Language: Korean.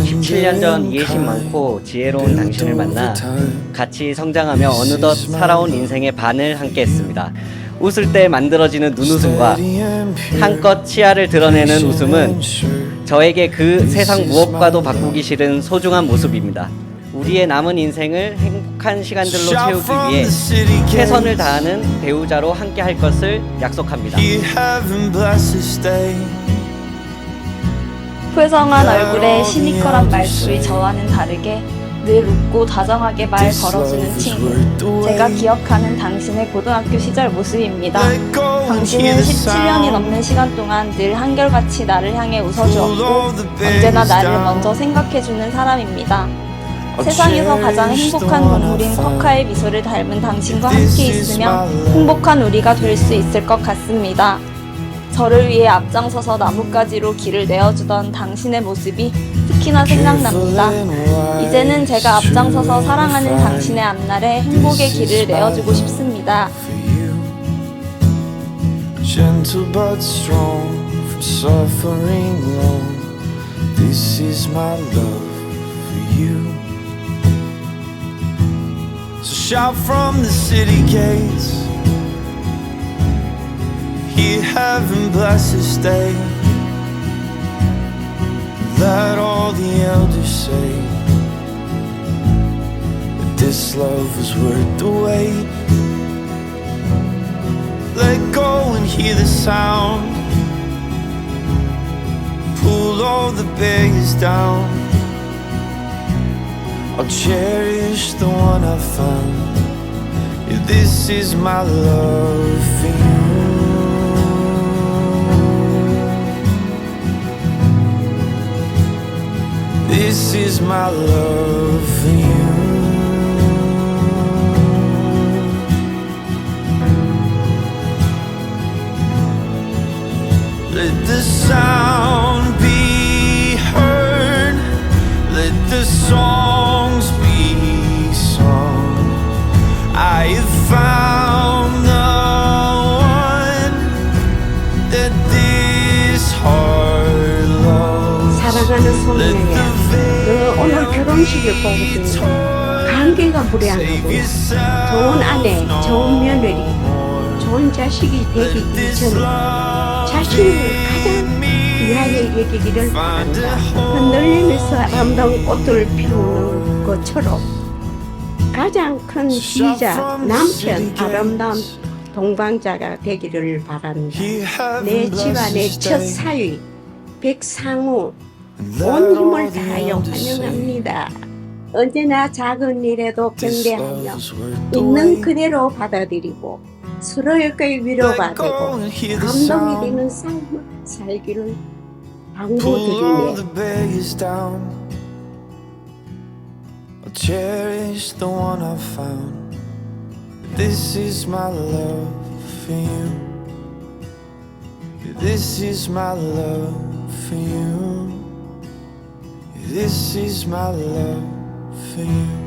17년 전 이해심 많고 지혜로운 당신을 만나 같이 성장하며 어느덧 살아온 인생의 반을 함께 했습니다. 웃을 때 만들어지는 눈웃음과 한껏 치아를 드러내는 웃음은 저에게 그 세상 무엇과도 바꾸기 싫은 소중한 모습입니다. 우리의 남은 인생을 행복한 시간들로 채우기 위해 최선을 다하는 배우자로 함께 할 것을 약속합니다. 풍성한 얼굴에 시니컬한 말투의 저와는 다르게 늘 웃고 다정하게 말 걸어주는 친구. 제가 기억하는 당신의 고등학교 시절 모습입니다. 당신은 17년이 넘는 시간 동안 늘 한결같이 나를 향해 웃어주었고 언제나 나를 먼저 생각해주는 사람입니다. 세상에서 가장 행복한 동물인 쿼카의 미소를 닮은 당신과 함께 있으면 행복한 우리가 될 수 있을 것 같습니다. 저를 위해 앞장서서 나뭇가지로 길을 내어주던 당신의 모습이 특히나 생각납니다. 이제는 제가 앞장서서 사랑하는 당신의 앞날에 행복의 길을 내어주고 싶습니다. Hear heaven bless this day. Let all the elders say that this love was worth the wait. Let go and hear the sound. Pull all the barriers down. I'll cherish the one I found. This is my love This is my love for you. The 너 오늘 결혼식을 보거든. 감개가 무량하고 좋은 아내, 좋은 며느리, 좋은 자식이 되기 이전에 자신을 가장 귀하게 여기기를 바란다. 흔들리면서 아름다운 꽃을 피우는 것처럼 가장 큰 시자, 남편, 아름다운 동방자가 되기를 바란다. 내 집안의 첫 사위, 백상우, 온 힘을 다하여 환영합니다. 언제나 작은 일에도 경배하며 있는 그대로 받아들이고 서로에게 위로가 되고 감동이 되는 삶을 살기를 Pull all the 당부드리네. barriers down. I'll cherish the one I found. This is my love for you. This is my love for you. This is my love for you.